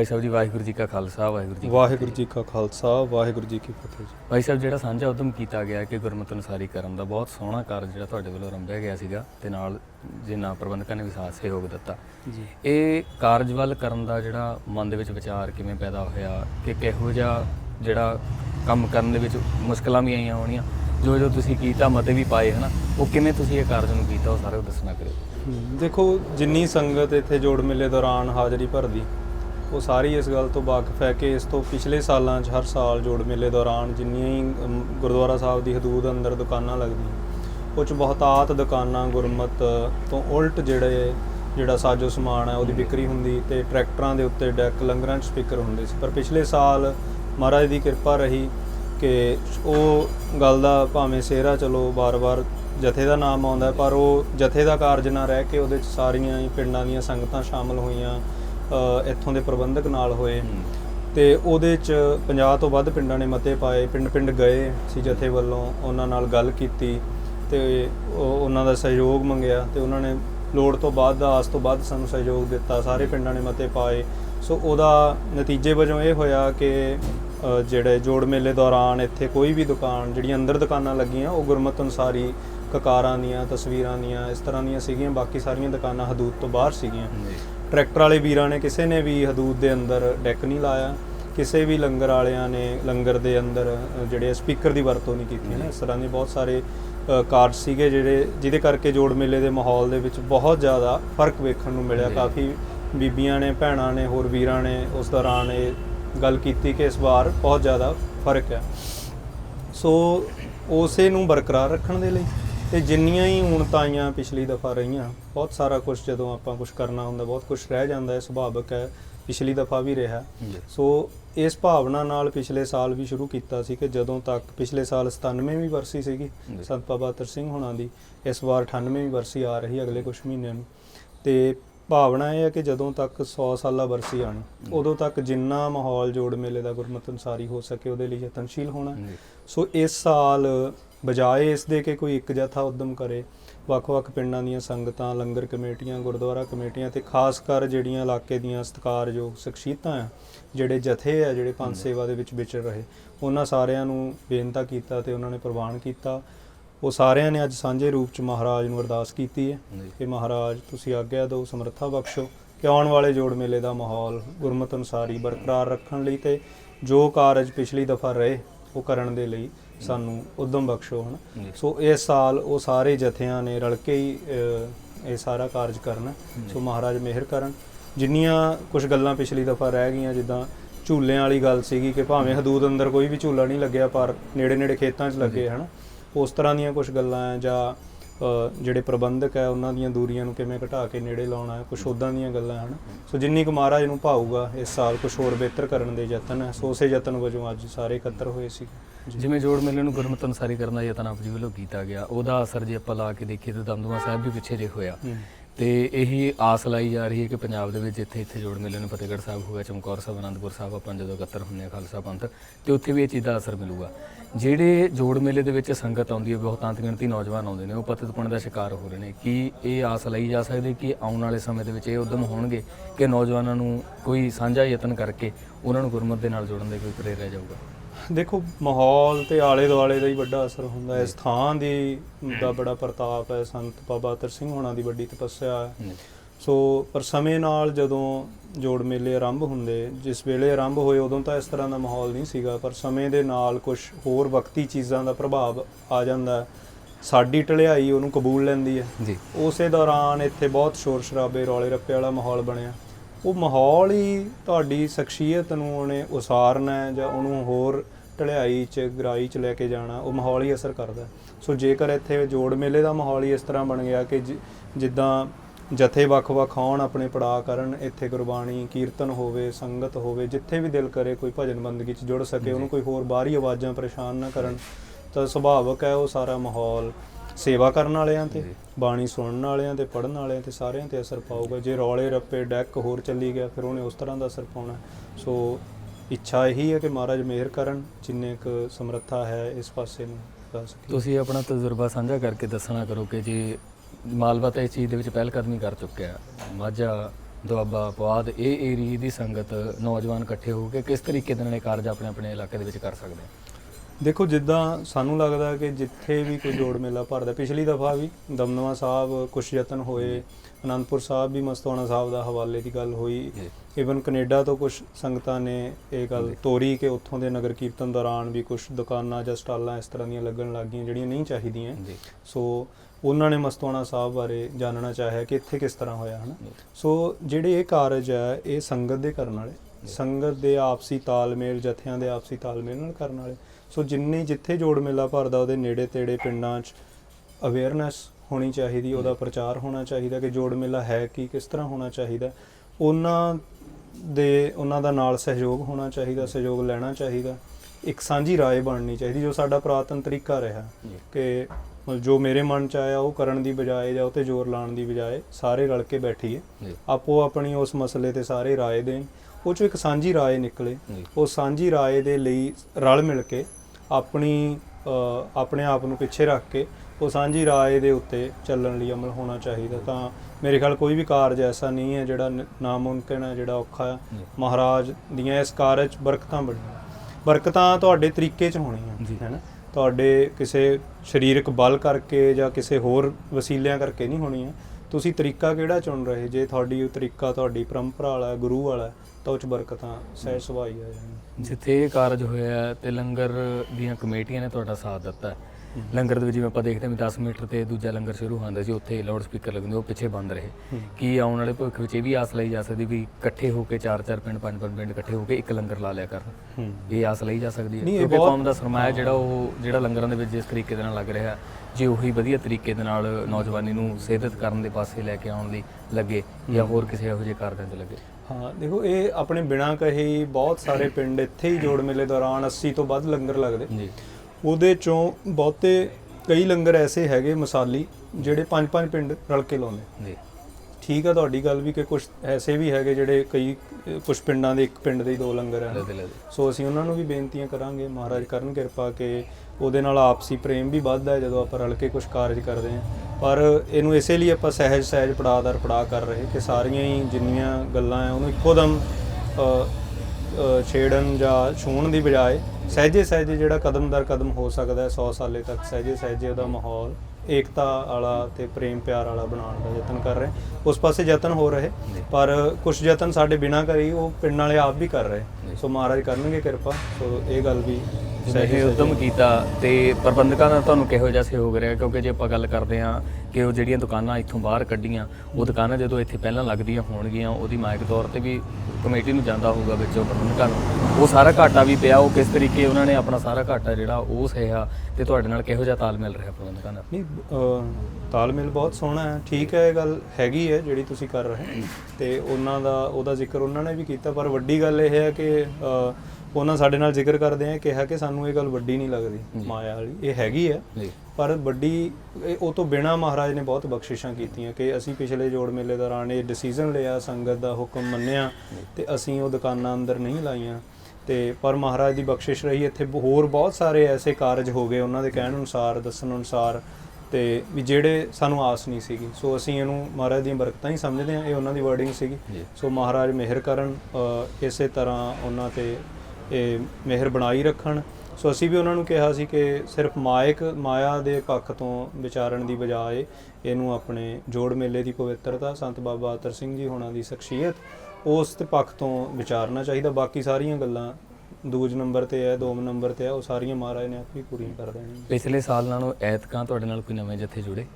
ਭਾਈ ਸਾਹਿਬ ਜੀ ਵਾਹਿਗੁਰੂ ਜੀ ਕਾ ਖਾਲਸਾ ਵਾਹਿਗੁਰੂ ਜੀ ਕੀ ਵਾਹਿਗੁਰੂ ਜੀ ਕਾ ਖਾਲਸਾ ਵਾਹਿਗੁਰੂ ਜੀ ਕੀ ਫਤਿਹ ਜੀ। ਭਾਈ ਸਾਹਿਬ ਜਿਹੜਾ ਸਾਂਝਾ ਉਦਮ ਕੀਤਾ ਗਿਆ ਕਿ ਗੁਰਮਤਿ ਅਨੁਸਾਰੀ ਕਰਨ ਦਾ ਬਹੁਤ ਸੋਹਣਾ ਕਾਰਜ ਜਿਹੜਾ ਤੁਹਾਡੇ ਵੱਲੋਂ ਆਰੰਭਿਆ ਗਿਆ ਸੀਗਾ ਤੇ ਨਾਲ ਜਿਨ੍ਹਾਂ ਪ੍ਰਬੰਧਕਾਂ ਨੇ ਵੀ ਸਾਥ ਸਹਿਯੋਗ ਦਿੱਤਾ। ਜੀ। ਇਹ ਕਾਰਜ ਵੱਲ ਕਰਨ ਦਾ ਜਿਹੜਾ ਮਨ ਦੇ ਵਿੱਚ ਵਿਚਾਰ ਕਿਵੇਂ ਪੈਦਾ ਹੋਇਆ ਕਿ ਕਿਹੋ ਜਿਹਾ ਜਿਹੜਾ ਕੰਮ ਕਰਨ ਦੇ ਵਿੱਚ ਮੁਸ਼ਕਲਾਂ ਵੀ ਆਈਆਂ ਹੋਣੀਆਂ ਜੋ ਜੋ ਤੁਸੀਂ ਕੀਤਾ ਮਤੇ ਵੀ ਪਾਏ ਹਨਾ ਉਹ ਕਿਵੇਂ ਤੁਸੀਂ ਇਹ ਕਾਰਜ ਨੂੰ ਕੀਤਾ ਉਹ ਸਾਰਾ ਦੱਸਣਾ ਕਰਿਓ। ਦੇਖੋ ਜਿੰਨੀ ਸੰਗਤ ਇੱਥੇ ਜੋੜ ਮੇਲੇ ਦੌਰਾਨ ਹਾਜ਼ਰੀ ਭਰਦੀ ਉਹ ਸਾਰੀ ਇਸ ਗੱਲ ਤੋਂ ਵਾਕਿਫ ਹੈ ਕਿ ਇਸ ਤੋਂ ਪਿਛਲੇ ਸਾਲਾਂ 'ਚ ਹਰ ਸਾਲ ਜੋੜ ਮੇਲੇ ਦੌਰਾਨ ਜਿੰਨੀਆਂ ਹੀ ਗੁਰਦੁਆਰਾ ਸਾਹਿਬ ਦੀ ਹਦੂਦ ਅੰਦਰ ਦੁਕਾਨਾਂ ਲੱਗਦੀਆਂ, ਉਹ 'ਚ ਬਹੁਤਾਤ ਦੁਕਾਨਾਂ ਗੁਰਮਤ ਤੋਂ ਉਲਟ ਜਿਹੜੇ, ਜਿਹੜਾ ਸਾਜੋ ਸਮਾਨ ਹੈ ਉਹਦੀ ਵਿਕਰੀ ਹੁੰਦੀ ਤੇ ਟਰੈਕਟਰਾਂ ਦੇ ਉੱਤੇ ਡੈਕ ਲੰਗਰਾਂ 'ਚ ਸਪੀਕਰ ਹੁੰਦੇ ਸੀ। ਪਰ ਪਿਛਲੇ ਸਾਲ ਮਹਾਰਾਜ ਦੀ ਕਿਰਪਾ ਰਹੀ ਕਿ ਉਹ ਗੱਲ ਦਾ ਭਾਵੇਂ ਸਿਹਰਾ ਚਲੋ ਬਾਰ-ਬਾਰ ਜਥੇ ਦਾ ਨਾਮ ਆਉਂਦਾ, ਪਰ ਉਹ ਜਥੇ ਦਾ ਕਾਰਜ ਨਾ ਰਹਿ ਕੇ ਉਹਦੇ ਚ ਸਾਰੀਆਂ ਹੀ ਪਿੰਡਾਂ ਦੀਆਂ ਸੰਗਤਾਂ ਸ਼ਾਮਲ ਹੋਈਆਂ ਇੱਥੋਂ ਦੇ ਪ੍ਰਬੰਧਕ ਨਾਲ ਹੋਏ। ਤੇ ਉਹਦੇ ਚ 50 ਤੋਂ ਵੱਧ ਪਿੰਡਾਂ ਨੇ ਮਤੇ ਪਾਏ। ਪਿੰਡ-ਪਿੰਡ ਗਏ ਸੀ ਜਥੇ ਵੱਲੋਂ ਉਹਨਾਂ ਨਾਲ ਗੱਲ ਕੀਤੀ ਤੇ ਉਹ- ਉਹਨਾਂ ਦਾ ਸਹਿਯੋਗ ਮੰਗਿਆ ਤੇ ਉਹਨਾਂ ਨੇ ਲੋੜ ਤੋਂ ਬਾਅਦ ਦਾ ਆਸ ਤੋਂ ਬਾਅਦ ਸਾਨੂੰ ਸਹਿਯੋਗ ਦਿੱਤਾ। ਸਾਰੇ ਪਿੰਡਾਂ ਨੇ ਮਤੇ ਪਾਏ। ਸੋ ਉਹਦਾ ਨਤੀਜੇ ਵਜੋਂ ਇਹ ਹੋਇਆ ਕਿ ਜਿਹੜੇ ਜੋੜ ਮੇਲੇ ਦੌਰਾਨ ਇੱਥੇ ਕੋਈ ਵੀ ਦੁਕਾਨ ਜਿਹੜੀਆਂ ਅੰਦਰ ਦੁਕਾਨਾਂ ਲੱਗੀਆਂ ਉਹ ਗੁਰਮਤ ਅਨੁਸਾਰੀ ਕਕਾਰਾਂ ਦੀਆਂ ਤਸਵੀਰਾਂ ਦੀਆਂ ਇਸ ਤਰ੍ਹਾਂ ਦੀਆਂ ਸੀਗੀਆਂ। ਬਾਕੀ ਸਾਰੀਆਂ ਦੁਕਾਨਾਂ ਹਦੂਦ ਤੋਂ ਬਾਹਰ ਸੀਗੀਆਂ। ਟਰੈਕਟਰ ਵਾਲੇ ਵੀਰਾਂ ਨੇ ਕਿਸੇ ਨੇ ਵੀ ਹਦੂਦ ਦੇ ਅੰਦਰ ਡੈਕ ਨਹੀਂ ਲਾਇਆ ਕਿਸੇ ਵੀ ਲੰਗਰ ਵਾਲਿਆਂ ਨੇ ਲੰਗਰ ਦੇ ਅੰਦਰ ਜਿਹੜੇ ਸਪੀਕਰ ਦੀ ਵਰਤੋਂ ਨਹੀਂ ਕੀਤੀ ਨਾ। ਇਸ ਤਰ੍ਹਾਂ ਦੇ ਬਹੁਤ ਸਾਰੇ ਕਾਰਜ ਸੀਗੇ ਜਿਹੜੇ ਜਿਹਦੇ ਕਰਕੇ ਜੋੜ ਮੇਲੇ ਦੇ ਮਾਹੌਲ ਦੇ ਵਿੱਚ ਬਹੁਤ ਜ਼ਿਆਦਾ ਫ਼ਰਕ ਵੇਖਣ ਨੂੰ ਮਿਲਿਆ। ਕਾਫੀ ਬੀਬੀਆਂ ਨੇ ਭੈਣਾਂ ਨੇ ਹੋਰ ਵੀਰਾਂ ਨੇ ਉਸ ਦੌਰਾਨ ਇਹ ਗੱਲ ਕੀਤੀ ਕਿ ਇਸ ਵਾਰ ਬਹੁਤ ਜ਼ਿਆਦਾ ਫ਼ਰਕ ਹੈ ਸੋ ਉਸੇ ਨੂੰ ਬਰਕਰਾਰ ਰੱਖਣ ਦੇ ਲਈ ਤੇ ਜਿੰਨੀਆਂ ਹੀ ਊਣਤਾਂ ਆਈਆਂ ਪਿਛਲੀ ਦਫਾ ਰਹੀਆਂ ਬਹੁਤ ਸਾਰਾ ਕੁਝ ਜਦੋਂ ਆਪਾਂ ਕੁਝ ਕਰਨਾ ਹੁੰਦਾ ਬਹੁਤ ਕੁਝ ਰਹਿ ਜਾਂਦਾ ਹੈ ਸੁਭਾਵਿਕ ਹੈ ਪਿਛਲੀ ਦਫਾ ਵੀ ਰਿਹਾ। ਸੋ ਇਸ ਭਾਵਨਾ ਨਾਲ ਪਿਛਲੇ ਸਾਲ ਵੀ ਸ਼ੁਰੂ ਕੀਤਾ ਸੀ ਕਿ ਜਦੋਂ ਤੱਕ ਪਿਛਲੇ ਸਾਲ 97ਵੀਂ ਵਰਸੀ ਸੀਗੀ। ਸੰਤ ਬਾਬਾ ਤਰ ਸਿੰਘ ਹੋਣਾ ਦੀ ਇਸ ਵਾਰ 98ਵੀਂ ਵਰਸੀ ਆ ਰਹੀ ਅਗਲੇ ਕੁਝ ਮਹੀਨਿਆਂ ਨੂੰ ਤੇ ਭਾਵਨਾ ਇਹ ਹੈ ਕਿ ਜਦੋਂ ਤੱਕ 100 ਸਾਲਾ ਵਰਸੀ ਆਣੀ ਉਦੋਂ ਤੱਕ ਜਿੰਨਾ ਮਾਹੌਲ ਜੋੜ ਮੇਲੇ ਦਾ ਗੁਰਮਤਿ ਅਨੁਸਾਰੀ ਹੋ ਸਕੇ ਉਹਦੇ ਲਈ ਯਤਨਸ਼ੀਲ ਹੋਣਾ। ਸੋ ਇਸ ਸਾਲ ਬਜਾਏ ਇਸ ਦੇ ਕਿ ਕੋਈ ਇੱਕ ਜਥਾ ਉਦਮ ਕਰੇ ਵੱਖ-ਵੱਖ ਪਿੰਡਾਂ ਦੀਆਂ ਸੰਗਤਾਂ ਲੰਗਰ ਕਮੇਟੀਆਂ ਗੁਰਦੁਆਰਾ ਕਮੇਟੀਆਂ ਤੇ ਖਾਸ ਕਰ ਜਿਹੜੀਆਂ ਇਲਾਕੇ ਦੀਆਂ ਸਤਿਕਾਰਯੋਗ ਸ਼ਖਸੀਅਤਾਂ ਆ ਜਿਹੜੇ ਜਥੇ ਆ ਜਿਹੜੇ ਪੰਜ ਸੇਵਾ ਦੇ ਵਿੱਚ ਵਿਚਰ ਰਹੇ ਉਹਨਾਂ ਸਾਰਿਆਂ ਨੂੰ ਬੇਨਤਾ ਕੀਤਾ ਤੇ ਉਹਨਾਂ ਨੇ ਪ੍ਰਵਾਨ ਕੀਤਾ ਉਹ ਸਾਰਿਆਂ ਨੇ ਅੱਜ ਸਾਂਝੇ ਰੂਪ ਚ ਮਹਾਰਾਜ ਨੂੰ ਅਰਦਾਸ ਕੀਤੀ ਹੈ। ਕਿ ਮਹਾਰਾਜ ਤੁਸੀਂ ਆਗਿਆ ਦਿਓ ਸਮਰੱਥਾ ਬਖਸ਼ੋ ਕਿ ਆਉਣ ਵਾਲੇ ਜੋੜ ਮੇਲੇ ਦਾ ਮਾਹੌਲ ਗੁਰਮਤਿ ਅਨੁਸਾਰੀ ਬਰਕਰਾਰ ਰੱਖਣ ਲਈ ਤੇ ਜੋ ਕਾਰਜ ਪਿਛਲੀ ਦਫਾ ਰਹੇ ਉਹ ਕਰਨ ਦੇ ਲਈ ਸਾਨੂੰ ਉਦਮ ਬਖਸ਼ੋ ਹਨ। ਸੋ ਇਸ ਸਾਲ ਉਹ ਸਾਰੇ ਜਥਿਆਂ ਨੇ ਰਲ ਕੇ ਹੀ ਇਹ ਸਾਰਾ ਕਾਰਜ ਕਰਨਾ। ਸੋ ਮਹਾਰਾਜ ਮਿਹਰ ਕਰਨ। ਜਿੰਨੀਆਂ ਕੁਝ ਗੱਲਾਂ ਪਿਛਲੀ ਦਫਾ ਰਹਿ ਗਈਆਂ ਜਿੱਦਾਂ ਝੂਲਿਆਂ ਵਾਲੀ ਗੱਲ ਸੀਗੀ ਕਿ ਭਾਵੇਂ ਹਦੂਦ ਅੰਦਰ ਕੋਈ ਵੀ ਝੂਲਾ ਨਹੀਂ ਲੱਗਿਆ ਪਰ ਨੇੜੇ ਨੇੜੇ ਖੇਤਾਂ 'ਚ ਲੱਗੇ ਹਨ। ਉਸ ਤਰ੍ਹਾਂ ਦੀਆਂ ਕੁਝ ਗੱਲਾਂ ਜਾਂ ਜਿਹੜੇ ਪ੍ਰਬੰਧਕ ਹੈ ਉਹਨਾਂ ਦੀਆਂ ਦੂਰੀਆਂ ਨੂੰ ਕਿਵੇਂ ਘਟਾ ਕੇ ਨੇੜੇ ਲਾਉਣਾ ਹੈ ਕੁਝ ਉਦਾਂ ਦੀਆਂ ਗੱਲਾਂ ਹਨ। ਸੋ ਜਿੰਨੀ ਕੁ ਮਹਾਰਾਜ ਨੂੰ ਭਾਊਗਾ ਇਸ ਸਾਲ ਕੁਝ ਹੋਰ ਬਿਹਤਰ ਕਰਨ ਦੇ ਯਤਨ ਹੈ। ਸੋ ਉਸੇ ਯਤਨ ਵਜੋਂ ਅੱਜ ਸਾਰੇ ਇਕੱਤਰ ਹੋਏ ਸੀ। ਜਿਵੇਂ ਜੋੜ ਮੇਲੇ ਨੂੰ ਗੁਰਮਤਿ ਅਨੁਸਾਰੀ ਕਰਨ ਦਾ ਯਤਨ ਆਪ ਜੀ ਵੱਲੋਂ ਕੀਤਾ ਗਿਆ ਉਹਦਾ ਅਸਰ ਜੇ ਆਪਾਂ ਲਾ ਕੇ ਦੇਖੀਏ ਤਾਂ ਦਮਦਮਾ ਸਾਹਿਬ ਵੀ ਪਿੱਛੇ ਜੇ ਹੋਇਆ। ਤੇ ਇਹੀ ਆਸ ਲਾਈ ਜਾ ਰਹੀ ਹੈ ਕਿ ਪੰਜਾਬ ਦੇ ਵਿੱਚ ਇੱਥੇ ਇੱਥੇ ਜੋੜ ਮੇਲੇ ਨੂੰ ਫਤਿਹਗੜ੍ਹ ਸਾਹਿਬ ਹੋਇਆ ਚਮਕੌਰ ਸਾਹਿਬ, ਅਨੰਦਪੁਰ ਸਾਹਿਬ ਆਪਾਂ ਜਦੋਂ ਇਕੱਤਰ ਹੁੰਦੇ ਹਾਂ ਖਾਲਸਾ ਪੰਥ, ਤੇ ਉੱਥੇ ਵੀ ਇਹ ਚੀਜ਼ ਦਾ ਅਸਰ ਮਿਲੂਗਾ। ਜਿਹੜੇ ਜੋੜ ਮੇਲੇ ਦੇ ਵਿੱਚ ਸੰਗਤ ਆਉਂਦੀ ਹੈ ਬਹੁਤਾਂਤ ਗਿਣਤੀ ਨੌਜਵਾਨ ਆਉਂਦੇ ਨੇ, ਉਹ ਪਤਿਤਪੁਣ ਦਾ ਸ਼ਿਕਾਰ ਹੋ ਰਹੇ ਨੇ। ਕੀ ਇਹ ਆਸ ਲਈ ਜਾ ਸਕਦੀ ਕਿ ਆਉਣ ਵਾਲੇ ਸਮੇਂ ਦੇ ਵਿੱਚ ਇਹ ਉਦਮ ਹੋਣਗੇ ਕਿ ਨੌਜਵਾਨਾਂ ਨੂੰ ਕੋਈ ਸਾਂਝਾ ਯਤਨ ਕਰਕੇ ਉਹਨਾਂ ਨੂੰ ਗੁਰਮਤ ਦੇ ਨਾਲ ਜੋੜਨ ਦੇ ਕੋਈ ਪ੍ਰੇਰਿਆ ਜਾਊਗਾ? ਦੇਖੋ ਮਾਹੌਲ ਤੇ ਆਲੇ ਦੁਆਲੇ ਦਾ ਹੀ ਵੱਡਾ ਅਸਰ ਹੁੰਦਾ ਹੈ। ਸਥਾਨ ਦੀ ਦਾ ਬੜਾ ਪ੍ਰਤਾਪ ਹੈ ਸੰਤ ਬਾਬਾ ਤਰ ਸਿੰਘ ਹੋਣਾ ਦੀ ਵੱਡੀ ਤਪੱਸਿਆ ਹੈ। ਸੋ ਪਰ ਸਮੇਂ ਨਾਲ ਜਦੋਂ ਜੋੜ ਮੇਲੇ ਆਰੰਭ ਹੁੰਦੇ ਜਿਸ ਵੇਲੇ ਆਰੰਭ ਹੋਏ ਉਦੋਂ ਤਾਂ ਇਸ ਤਰ੍ਹਾਂ ਦਾ ਮਾਹੌਲ ਨਹੀਂ ਸੀਗਾ ਪਰ ਸਮੇਂ ਦੇ ਨਾਲ ਕੁਝ ਹੋਰ ਵਕਤੀ ਚੀਜ਼ਾਂ ਦਾ ਪ੍ਰਭਾਵ ਆ ਜਾਂਦਾ ਸਾਡੀ ਢਲਿਆਈ ਉਹਨੂੰ ਕਬੂਲ ਲੈਂਦੀ ਹੈ। ਜੀ। ਉਸੇ ਦੌਰਾਨ ਇੱਥੇ ਬਹੁਤ ਸ਼ੋਰ ਸ਼ਰਾਬੇ ਰੌਲੇ ਰੱਪੇ ਵਾਲਾ ਮਾਹੌਲ ਬਣਿਆ। ਉਹ ਮਾਹੌਲ ਹੀ ਤੁਹਾਡੀ ਸ਼ਖਸੀਅਤ ਨੂੰ ਉਹਨੇ ਉਸਾਰਨਾ ਜਾਂ ਉਹਨੂੰ ਹੋਰ ਢਲਿਆਈ ਚ ਗਰਾਈ ਚ ਲੈ ਕੇ ਜਾਣਾ ਉਹ ਮਾਹੌਲ ਹੀ ਅਸਰ ਕਰਦਾ। ਸੋ ਜੇਕਰ ਇੱਥੇ ਜੋੜ ਮੇਲੇ ਦਾ ਮਾਹੌਲ ਹੀ ਇਸ ਤਰ੍ਹਾਂ ਬਣ ਗਿਆ ਕਿ ਜਿੱਦਾਂ ਜਥੇ ਵੱਖ-ਵੱਖ ਆਉਣ ਆਪਣੇ ਪੜਾਅ ਕਰਨ ਇੱਥੇ ਗੁਰਬਾਣੀ ਕੀਰਤਨ ਹੋਵੇ ਸੰਗਤ ਹੋਵੇ ਜਿੱਥੇ ਵੀ ਦਿਲ ਕਰੇ ਕੋਈ ਭਜਨ ਬੰਦਗੀ ਚ ਜੁੜ ਸਕੇ ਉਹਨੂੰ ਕੋਈ ਹੋਰ ਬਾਹਰੀ ਆਵਾਜ਼ਾਂ ਪਰੇਸ਼ਾਨ ਨਾ ਕਰਨ ਤਾਂ ਸੁਭਾਵਕ ਹੈ ਉਹ ਸਾਰਾ ਮਾਹੌਲ ਸੇਵਾ ਕਰਨ ਵਾਲਿਆਂ ਤੇ। ਬਾਣੀ ਸੁਣਨ ਵਾਲਿਆਂ ਤੇ ਪੜਨ ਵਾਲਿਆਂ ਤੇ ਸਾਰਿਆਂ ਤੇ ਅਸਰ ਪਾਊਗਾ ਜੇ ਰੌਲੇ ਰੱਪੇ ਡੈਕ ਹੋਰ ਚੱਲੀ ਗਿਆ ਫਿਰ ਉਹਨੇ ਉਸ ਤਰ੍ਹਾਂ ਦਾ ਅਸਰ ਪਾਉਣਾ ਸੋ ਇੱਛਾ ਇਹੀ ਹੈ ਕਿ ਮਹਾਰਾਜ ਮਿਹਰ ਕਰਨ ਜਿੰਨੇ ਕੁ ਸਮਰੱਥਾ ਹੈ ਇਸ ਪਾਸੇ ਨੂੰ ਸਕੇ ਤੁਸੀਂ ਆਪਣਾ ਤਜਰਬਾ ਸਾਂਝਾ ਕਰਕੇ ਦੱਸਣਾ ਕਰੋ ਕਿ ਜੇ ਮਾਲਵਾ ਤਾਂ ਇਸ ਚੀਜ਼ ਦੇ ਵਿੱਚ ਪਹਿਲ ਕਦਮੀ ਕਰ ਚੁੱਕਿਆ ਮਾਝਾ ਦੁਆਬਾ ਪੁਆਧ ਇਹ ਏਰੀਏ ਦੀ ਸੰਗਤ ਨੌਜਵਾਨ ਇਕੱਠੇ ਹੋ ਕੇ ਕਿਸ ਤਰੀਕੇ ਦੇ ਨਾਲ ਇਹ ਕਾਰਜ ਆਪਣੇ ਆਪਣੇ ਇਲਾਕੇ ਦੇ ਵਿੱਚ ਕਰ ਸਕਦੇ ਆ? ਦੇਖੋ ਜਿੱਦਾਂ ਸਾਨੂੰ ਲੱਗਦਾ ਕਿ ਜਿੱਥੇ ਵੀ ਕੋਈ ਜੋੜ ਮੇਲਾ ਭਰਦਾ ਪਿਛਲੀ ਦਫਾ ਵੀ ਦਮਦਮਾ ਸਾਹਿਬ ਕੁਛ ਯਤਨ ਹੋਏ ਅਨੰਦਪੁਰ ਸਾਹਿਬ ਵੀ ਮਸਤੋਣਾ ਸਾਹਿਬ ਦਾ ਹਵਾਲੇ ਦੀ ਗੱਲ ਹੋਈ। ਇਵਨ ਕੈਨੇਡਾ ਤੋਂ ਕੁਝ ਸੰਗਤਾਂ ਨੇ ਇਹ ਗੱਲ ਤੋਰੀ ਕਿ ਉੱਥੋਂ ਦੇ ਨਗਰ ਕੀਰਤਨ ਦੌਰਾਨ ਵੀ ਕੁਝ ਦੁਕਾਨਾਂ ਜਾਂ ਸਟਾਲਾਂ ਇਸ ਤਰ੍ਹਾਂ ਦੀਆਂ ਲੱਗਣ ਲੱਗ ਗਈਆਂ ਜਿਹੜੀਆਂ ਨਹੀਂ ਚਾਹੀਦੀਆਂ। ਸੋ ਉਹਨਾਂ ਨੇ ਮਸਤੋਣਾ ਸਾਹਿਬ ਬਾਰੇ ਜਾਣਨਾ ਚਾਹਿਆ ਕਿ ਇੱਥੇ ਕਿਸ ਤਰ੍ਹਾਂ ਹੋਇਆ ਹਨਾ। ਸੋ ਜਿਹੜੇ ਇਹ ਕਾਰਜ ਹੈ ਇਹ ਸੰਗਤ ਦੇ ਕਰਨ ਵਾਲੇ। ਸੰਗਤ ਦੇ ਆਪਸੀ ਤਾਲਮੇਲ ਜਥਿਆਂ ਦੇ ਆਪਸੀ ਤਾਲਮੇਲ ਨਾਲ ਕਰਨ ਵਾਲੇ। ਸੋ ਜਿੰਨੀ ਜਿੱਥੇ ਜੋੜ ਮੇਲਾ ਭਰਦਾ ਉਹਦੇ ਨੇੜੇ ਤੇੜੇ ਪਿੰਡਾਂ 'ਚ ਅਵੇਅਰਨੈਸ ਹੋਣੀ ਚਾਹੀਦੀ ਉਹਦਾ ਪ੍ਰਚਾਰ ਹੋਣਾ ਚਾਹੀਦਾ ਕਿ ਜੋੜ ਮੇਲਾ ਹੈ ਕੀ ਕਿਸ ਤਰ੍ਹਾਂ ਹੋਣਾ ਚਾਹੀਦਾ। ਉਹਨਾਂ ਦੇ ਉਹਨਾਂ ਦਾ ਨਾਲ ਸਹਿਯੋਗ ਹੋਣਾ ਚਾਹੀਦਾ ਸਹਿਯੋਗ ਲੈਣਾ ਚਾਹੀਦਾ। ਇੱਕ ਸਾਂਝੀ ਰਾਏ ਬਣਨੀ ਚਾਹੀਦੀ ਜੋ ਸਾਡਾ ਪੁਰਾਤਨ ਤਰੀਕਾ ਰਿਹਾ। ਕਿ ਮਤਲਬ ਜੋ ਮੇਰੇ ਮਨ ਚ ਆਇਆ ਉਹ ਕਰਨ ਦੀ ਬਜਾਏ ਜਾਂ ਉਹ ਤੇ ਜ਼ੋਰ ਲਾਉਣ ਦੀ ਬਜਾਏ ਸਾਰੇ ਰਲ ਕੇ ਬੈਠੀਏ। ਆਪੋ ਆਪਣੀ ਉਸ ਮਸਲੇ ਤੇ ਸਾਰੇ ਰਾਏ ਦੇਣ ਉਹ ਚੋਂ ਇੱਕ ਸਾਂਝੀ ਰਾਏ ਨਿਕਲੇ। ਉਹ ਸਾਂਝੀ ਰਾਏ ਦੇ ਲਈ ਰਲ ਮਿਲ ਕੇ ਆਪਣੀ ਆਪਣੇ ਆਪ ਨੂੰ ਪਿੱਛੇ ਰੱਖ ਕੇ ਉਹ ਸਾਂਝੀ ਰਾਏ ਦੇ ਉੱਤੇ ਚੱਲਣ ਲਈ ਅਮਲ ਹੋਣਾ ਚਾਹੀਦਾ ਤਾਂ ਮੇਰੇ ਖਿਆਲ ਕੋਈ ਵੀ ਕਾਰਜ ਐਸਾ ਨਹੀਂ ਹੈ ਜਿਹੜਾ ਨ- ਨਾਮੁਮਕਿਨ ਹੈ ਜਿਹੜਾ ਔਖਾ ਹੈ। ਮਹਾਰਾਜ ਦੀਆਂ ਇਸ ਕਾਰਜ 'ਚ ਬਰਕਤਾਂ ਬੜੀਆਂ ਬਰਕਤਾਂ ਤੁਹਾਡੇ ਤਰੀਕੇ 'ਚ ਹੋਣੀਆਂ ਜੀ। ਹੈਨਾ ਤੁਹਾਡੇ ਕਿਸੇ ਸਰੀਰਕ ਬਲ ਕਰਕੇ ਜਾਂ ਕਿਸੇ ਹੋਰ ਵਸੀਲਿਆਂ ਕਰਕੇ ਨਹੀਂ ਹੋਣੀਆਂ ਤੁਸੀਂ ਤਰੀਕਾ ਕਿਹੜਾ ਚੁਣ ਰਹੇ ਜੇ ਤੁਹਾਡੀ ਉਹ ਤਰੀਕਾ ਤੁਹਾਡੀ ਪਰੰਪਰਾ ਵਾਲਾ ਹੈ, ਗੁਰੂ ਵਾਲਾ ਹੈ, ਤਾਂ ਉਹ 'ਚ ਬਰਕਤਾਂ ਸਹਿਜ ਸੁਭਾਈ ਆ ਜਾਣਗੀਆਂ ਜਿੱਥੇ ਇਹ ਕਾਰਜ ਹੋਇਆ ਹੈ ਤੇ ਲੰਗਰ ਦੀਆਂ ਕਮੇਟੀਆਂ ਨੇ ਤੁਹਾਡਾ ਸਾਥ ਦਿੱਤਾ ਹੈ। ਲੰਗਰ ਦੇ ਵਿੱਚ ਜਿਵੇਂ ਆਪਾਂ ਦੇਖਦੇ ਹਾਂ ਵੀ 10 ਮੀਟਰ ਤੇ ਦੂਜਾ ਲੰਗਰ ਸ਼ੁਰੂ ਹੁੰਦਾ ਸੀ ਉੱਥੇ ਲਾਊਡ ਸਪੀਕਰ ਲੱਗਦੇ ਉਹ ਪਿੱਛੇ ਬੰਦ ਰਹੇ। ਕੀ ਆਉਣ ਵਾਲੇ ਭਵਿੱਖ ਵਿੱਚ ਇਹ ਵੀ ਆਸ ਲਈ ਜਾ ਸਕਦੀ ਵੀ ਇਕੱਠੇ ਹੋ ਕੇ ਚਾਰ ਚਾਰ ਪਿੰਡ ਪੰਜ ਪੰਜ ਪਿੰਡ ਇਕੱਠੇ ਹੋ ਕੇ ਇੱਕ ਲੰਗਰ ਲਾ ਲਿਆ ਕਰਨ। ਇਹ ਆਸ ਲਈ ਜਾ ਸਕਦੀ ਹੈ। ਕਿਉਂਕਿ ਕੌਮ ਦਾ ਸਰਮਾਇਆ ਜਿਹੜਾ ਉਹ ਜਿਹੜਾ ਲੰਗਰਾਂ ਦੇ ਵਿੱਚ ਜਿਸ ਤਰੀਕੇ ਦੇ ਨਾਲ ਲੱਗ ਰਿਹਾ ਜੇ ਉਹੀ ਵਧੀਆ ਤਰੀਕੇ ਦੇ ਨਾਲ ਨੌਜਵਾਨੀ ਨੂੰ ਸਿਹਤਤ ਕਰਨ ਦੇ ਪਾਸੇ ਲੈ ਕੇ ਆਉਣ ਲਈ ਲੱਗੇ ਜਾਂ ਹੋਰ ਕਿਸੇ ਇਹੋ ਜਿਹੇ ਕਾਰਜਾਂ 'ਚ ਲੱਗੇ। ਹਾਂ ਦੇਖੋ ਇਹ ਆਪਣੇ ਬਿਨਾਂ ਕਹੇ ਬਹੁਤ ਸਾਰੇ ਪਿੰਡ ਇੱਥੇ ਹੀ ਜੋੜ ਮੇਲੇ ਦੌਰਾਨ 80 ਤੋਂ ਵੱਧ ਲੰਗਰ ਲੱਗਦੇ। ਜੀ। ਉਹਦੇ ਚੋਂ ਬਹੁਤੇ ਕਈ ਲੰਗਰ ਐਸੇ ਹੈਗੇ ਮਿਸਾਲੀ ਜਿਹੜੇ ਪੰਜ ਪੰਜ ਪਿੰਡ ਰਲ ਕੇ ਲਾਉਂਦੇ। ਜੀ। ਠੀਕ ਆ ਤੁਹਾਡੀ ਗੱਲ ਵੀ ਕਿ ਕੁਝ ਐਸੇ ਵੀ ਹੈਗੇ ਜਿਹੜੇ ਕਈ ਕੁਝ ਪਿੰਡਾਂ ਦੇ ਇੱਕ ਪਿੰਡ ਦੇ ਹੀ ਦੋ ਲੰਗਰ ਆ। ਸੋ ਅਸੀਂ ਉਹਨਾਂ ਨੂੰ ਵੀ ਬੇਨਤੀਆਂ ਕਰਾਂਗੇ ਮਹਾਰਾਜ ਕਰਨ ਕਿਰਪਾ ਕਿ ਉਹਦੇ ਨਾਲ ਆਪਸੀ ਪ੍ਰੇਮ ਵੀ ਵੱਧਦਾ ਹੈ ਜਦੋਂ ਆਪਾਂ ਰਲ ਕੇ ਕੁਝ ਕਾਰਜ ਕਰਦੇ ਹਾਂ। ਪਰ ਇਹਨੂੰ ਇਸੇ ਲਈ ਆਪਾਂ ਸਹਿਜ ਸਹਿਜ ਪੜਾਅ ਦਰ ਪੜਾਅ ਕਰ ਰਹੇ ਕਿ ਸਾਰੀਆਂ ਹੀ ਜਿੰਨੀਆਂ ਗੱਲਾਂ ਆ ਉਹਨੂੰ ਇੱਕੋ ਦਮ ਛੇੜਨ ਜਾਂ ਛੂਹਣ ਦੀ ਬਜਾਏ ਸਹਿਜੇ ਸਹਿਜੇ ਜਿਹੜਾ ਕਦਮ ਦਰ ਕਦਮ ਹੋ ਸਕਦਾ ਹੈ 100 ਸਾਲੇ ਤੱਕ ਸਹਿਜੇ ਸਹਿਜੇ ਉਹਦਾ ਮਾਹੌਲ ਏਕਤਾ ਵਾਲਾ ਤੇ ਪ੍ਰੇਮ ਪਿਆਰ ਵਾਲਾ ਬਣਾਉਣ ਦਾ ਯਤਨ ਕਰ ਰਹੇ ਉਸ ਪਾਸੇ ਯਤਨ ਹੋ ਰਹੇ। ਪਰ ਕੁਝ ਯਤਨ ਸਾਡੇ ਬਿਨਾਂ ਕਰੀ ਉਹ ਪਿੰਡ ਵਾਲੇ ਆਪ ਵੀ ਕਰ ਰਹੇ। ਸੋ ਮਹਾਰਾਜ ਕਰਨਗੇ ਕਿਰਪਾ ਸੋ ਇਹ ਗੱਲ ਵੀ ਇਹ ਉਦਮ ਕੀਤਾ ਤੇ ਪ੍ਰਬੰਧਕਾਂ ਦਾ ਤੁਹਾਨੂੰ ਕਿਹੋ ਜਿਹਾ ਸਹਿਯੋਗ ਰਿਹਾ? ਕਿਉਂਕਿ ਜੇ ਆਪਾਂ ਗੱਲ ਕਰਦੇ ਹਾਂ ਕਿ ਉਹ ਜਿਹੜੀਆਂ ਦੁਕਾਨਾਂ ਇੱਥੋਂ ਬਾਹਰ ਕੱਢੀਆਂ ਉਹ ਦੁਕਾਨਾਂ ਜਦੋਂ ਇੱਥੇ ਪਹਿਲਾਂ ਲੱਗਦੀਆਂ ਹੋਣਗੀਆਂ ਉਹਦੀ ਮਾਇਕ ਤੌਰ ਤੇ ਵੀ ਕਮੇਟੀ ਨੂੰ ਜਾਂਦਾ ਹੋਊਗਾ ਵਿੱਚੋਂ ਪ੍ਰਬੰਧਕਾਂ ਨੂੰ। ਉਹ ਸਾਰਾ ਘਾਟਾ ਵੀ ਪਿਆ ਉਹ ਕਿਸ ਤਰੀਕੇ ਉਹਨਾਂ ਨੇ ਆਪਣਾ ਸਾਰਾ ਘਾਟਾ ਜਿਹੜਾ ਉਹ ਸਹਿਆ ਤੇ ਤੁਹਾਡੇ ਨਾਲ ਕਿਹੋ ਜਿਹਾ ਤਾਲਮੇਲ ਰਿਹਾ ਪ੍ਰਬੰਧਕਾਂ ਦਾ? ਨਹੀਂ ਤਾਲਮੇਲ ਬਹੁਤ ਸੋਹਣਾ ਹੈ। ਠੀਕ ਹੈ ਇਹ ਗੱਲ ਹੈਗੀ ਹੈ ਜਿਹੜੀ ਤੁਸੀਂ ਕਰ ਰਹੇ ਤੇ ਉਹਨਾਂ ਦਾ ਉਹਦਾ ਜ਼ਿਕਰ ਉਹਨਾਂ ਨੇ ਵੀ ਕੀਤਾ ਪਰ ਵੱਡੀ ਗੱਲ ਇਹ ਹੈ ਕਿ ਉਹਨਾਂ ਸਾਡੇ ਨਾਲ ਜ਼ਿਕਰ ਕਰਦੇ ਆ ਕਿਹਾ ਕਿ ਸਾਨੂੰ ਇਹ ਗੱਲ ਵੱਡੀ ਨਹੀਂ ਲੱਗਦੀ ਮਾਇਆ ਵਾਲੀ। ਇਹ ਹੈਗੀ ਹੈ ਪਰ ਵੱਡੀ ਉਹ ਤੋਂ ਬਿਨਾ ਮਹਾਰਾਜ ਨੇ ਬਹੁਤ ਬਖਸ਼ਿਸ਼ਾਂ ਕੀਤੀਆਂ ਕਿ ਅਸੀਂ ਪਿਛਲੇ ਜੋੜ ਮੇਲੇ ਦੌਰਾਨ ਇਹ ਡਿਸੀਜਨ ਲਿਆ ਸੰਗਤ ਦਾ ਹੁਕਮ ਮੰਨਿਆ ਤੇ ਅਸੀਂ ਉਹ ਦੁਕਾਨਾਂ ਅੰਦਰ ਨਹੀਂ ਲਾਈਆਂ। ਤੇ ਪਰ ਮਹਾਰਾਜ ਦੀ ਬਖਸ਼ਿਸ਼ ਰਹੀ। ਇੱਥੇ ਹੋਰ ਬਹੁਤ ਸਾਰੇ ਐਸੇ ਕਾਰਜ ਹੋ ਗਏ ਉਹਨਾਂ ਦੇ ਕਹਿਣ ਅਨੁਸਾਰ ਦੱਸਣ ਅਨੁਸਾਰ ਤੇ ਵੀ ਜਿਹੜੇ ਸਾਨੂੰ ਆਸ ਨਹੀਂ ਸੀਗੀ। ਸੋ ਅਸੀਂ ਇਹਨੂੰ ਮਹਾਰਾਜ ਦੀਆਂ ਬਰਕਤਾਂ ਹੀ ਸਮਝਦੇ ਹਾਂ ਇਹ ਉਹਨਾਂ ਦੀ ਵਰਡਿੰਗ ਸੀਗੀ। ਸੋ ਮਹਾਰਾਜ ਮਿਹਰ ਕਰਨ ਇਸੇ ਤਰ੍ਹਾਂ ਉਹਨਾਂ ਤੇ ਇਹ ਮਿਹਰ ਬਣਾਈ ਰੱਖਣ। ਸੋ ਅਸੀਂ ਵੀ ਉਹਨਾਂ ਨੂੰ ਕਿਹਾ ਸੀ ਕਿ ਸਿਰਫ ਮਾਇਕ ਮਾਇਆ ਦੇ ਪੱਖ ਤੋਂ ਵਿਚਾਰਨ ਦੀ ਬਜਾਏ ਇਹਨੂੰ ਆਪਣੇ ਜੋੜ ਮੇਲੇ ਦੀ ਪਵਿੱਤਰਤਾ ਸੰਤ ਬਾਬਾ ਅਤਰ ਸਿੰਘ ਜੀ ਹੋਣਾ ਦੀ ਸ਼ਖਸੀਅਤ ਉਸ ਤੇ ਪੱਖ ਤੋਂ ਵਿਚਾਰਨਾ ਚਾਹੀਦਾ। ਬਾਕੀ ਸਾਰੀਆਂ ਗੱਲਾਂ ਦੂਜ ਨੰਬਰ ਤੇ ਹੈ ਦੋ ਨੰਬਰ ਤੇ ਹੈ ਉਹ ਸਾਰੀਆਂ ਮਹਾਰਾਜ ਨੇ ਆਪੇ ਪੂਰੀਆਂ ਕਰ ਦੇਣੀਆਂ। ਪਿਛਲੇ ਸਾਲ ਨਾਲੋਂ ਐਤਕਾਂ ਤੁਹਾਡੇ ਨਾਲ ਕੋਈ ਨਵੇਂ ਜਥੇ ਜੁੜੇ?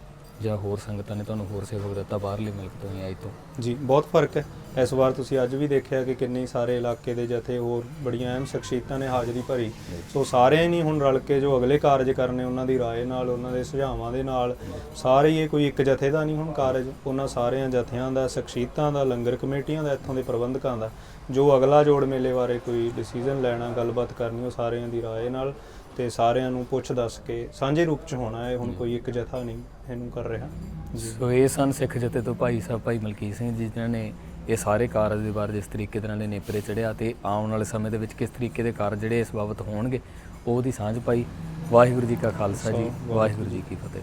ਜਾਂ ਹੋਰ ਸੰਗਤਾਂ ਨੇ ਤੁਹਾਨੂੰ ਹੋਰ ਸੇਵਕ ਦਿੱਤਾ ਬਾਹਰਲੀ ਮਿਲਕ ਤੋਂ ਜਾਂ ਇੱਥੋਂ? ਜੀ ਬਹੁਤ ਫ਼ਰਕ ਹੈ। ਇਸ ਵਾਰ ਤੁਸੀਂ ਅੱਜ ਵੀ ਦੇਖਿਆ ਕਿ ਕਿੰਨੇ ਸਾਰੇ ਇਲਾਕੇ ਦੇ ਜਥੇ ਹੋਰ ਬੜੀਆਂ ਅਹਿਮ ਸ਼ਖਸੀਅਤਾਂ ਨੇ ਹਾਜ਼ਰੀ ਭਰੀ। ਸੋ ਸਾਰੇ ਨਹੀਂ ਹੁਣ ਰਲ ਕੇ ਜੋ ਅਗਲੇ ਕਾਰਜ ਕਰਨੇ ਉਹਨਾਂ ਦੀ ਰਾਏ ਨਾਲ, ਉਹਨਾਂ ਦੇ ਸੁਝਾਵਾਂ ਦੇ ਨਾਲ, ਸਾਰੇ ਹੀ ਇਹ ਕੋਈ ਇੱਕ ਜਥੇ ਦਾ ਨਹੀਂ ਹੁਣ ਕਾਰਜ, ਉਹਨਾਂ ਸਾਰਿਆਂ ਜਥਿਆਂ ਦਾ, ਸ਼ਖਸੀਅਤਾਂ ਦਾ, ਲੰਗਰ ਕਮੇਟੀਆਂ ਦਾ, ਇੱਥੋਂ ਦੇ ਪ੍ਰਬੰਧਕਾਂ ਦਾ। ਜੋ ਅਗਲਾ ਜੋੜ ਮੇਲੇ ਬਾਰੇ ਕੋਈ ਡਿਸੀਜਨ ਲੈਣਾ, ਗੱਲਬਾਤ ਕਰਨੀ, ਉਹ ਸਾਰਿਆਂ ਦੀ ਰਾਏ ਨਾਲ ਤੇ ਸਾਰਿਆਂ ਨੂੰ ਪੁੱਛ ਦੱਸ ਕੇ ਸਾਂਝੇ ਰੂਪ ਚ ਹੋਣਾ ਹੈ, ਹੁਣ ਕੋਈ ਇੱਕ ਜਥਾ ਨਹੀਂ ਇਹਨੂੰ ਕਰ ਰਿਹਾ। ਸੋ ਇਹ ਸਨ ਸਿੱਖ ਜਥੇ ਤੋਂ ਭਾਈ ਸਾਹਿਬ, ਭਾਈ ਮਲਕੀਤ ਸਿੰਘ ਜੀ, ਜਿਨ੍ਹਾਂ ਨੇ ਇਹ ਸਾਰੇ ਕਾਰਜ ਦੇ ਬਾਰੇ ਜਿਸ ਤਰੀਕੇ ਦੇ ਨਾਲ ਇਹ ਨੇਪਰੇ ਚੜਿਆ ਤੇ ਆਉਣ ਵਾਲੇ ਸਮੇਂ ਦੇ ਵਿੱਚ ਕਿਸ ਤਰੀਕੇ ਦੇ ਕਾਰਜ ਜਿਹੜੇ ਇਸ ਬਾਬਤ ਹੋਣਗੇ ਉਹਦੀ ਸਾਂਝ ਪਾਈ। ਵਾਹਿਗੁਰੂ ਜੀ ਕਾ ਖਾਲਸਾ ਜੀ ਵਾਹਿਗੁਰੂ ਜੀ ਕੀ ਫਤਿਹ।